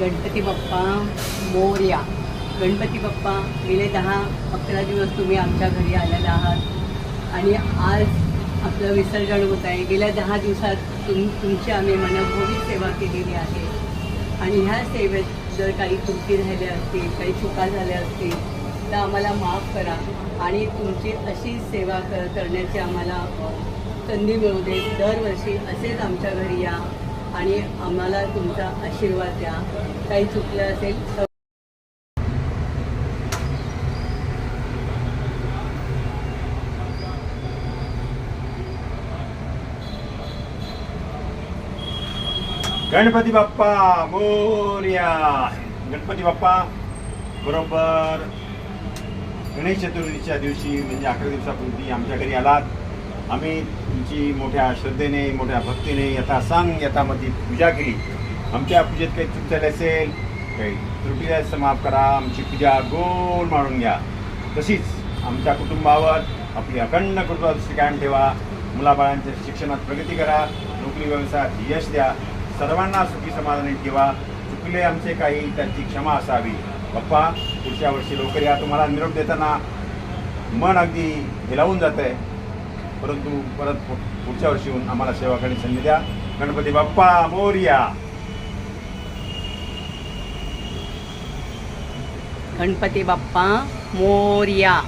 गणपती बाप्पा मोर्या. गणपती बाप्पा गेले दहा अकरा दिवस तुम्ही आमच्या घरी आलेला आहात. आणि आज आपलं विसर्जन होत आहे. गेल्या दहा दिवसात तुम तुमची आम्ही मनभोवी सेवा केलेली आहे. आणि ह्या सेवेत जर काही चुकी झाल्या असतील काही चुका झाल्या असतील तर आम्हाला माफ करा. आणि तुमची अशी सेवा कर करण्याची आम्हाला संधी मिळू दे. दरवर्षी असेच आमच्या घरी या. आणि आम्हाला तुमचा आशीर्वाद द्या. काही चुकलं असेल गणपती बाप्पा मोर्या. गणपती बाप्पा बरोबर. गणेश चतुर्थीच्या दिवशी म्हणजे अकरा दिवसापूर्वी आमच्या घरी आलात. आम्ही तुमची मोठ्या श्रद्धेने मोठ्या भक्तीने यथा सांग यथामती पूजा केली. आमच्या पूजेत काही चूक झाली असेल काही त्रुटी समाप्त करा. आमची पूजा गोल मारून घ्या. तशीच आमच्या कुटुंबावर आपली अखंड कुटुंबादृष्टी कायम ठेवा. मुलाबाळांच्या शिक्षणात प्रगती करा. नोकरी व्यवसायात यश द्या. सर्वांना सुखी समाधानी ठेवा. चुकले आमचे काही त्यांची क्षमा असावी. पप्पा पुढच्या वर्षी लवकर या. तुम्हाला निरोप देताना मन अगदी हिलावून जात आहे परंतु परत पुढच्या वर्षी येऊन आम्हाला सेवा करण्याची संधी द्या. गणपती बाप्पा मोर्या. गणपती बाप्पा मोर्या.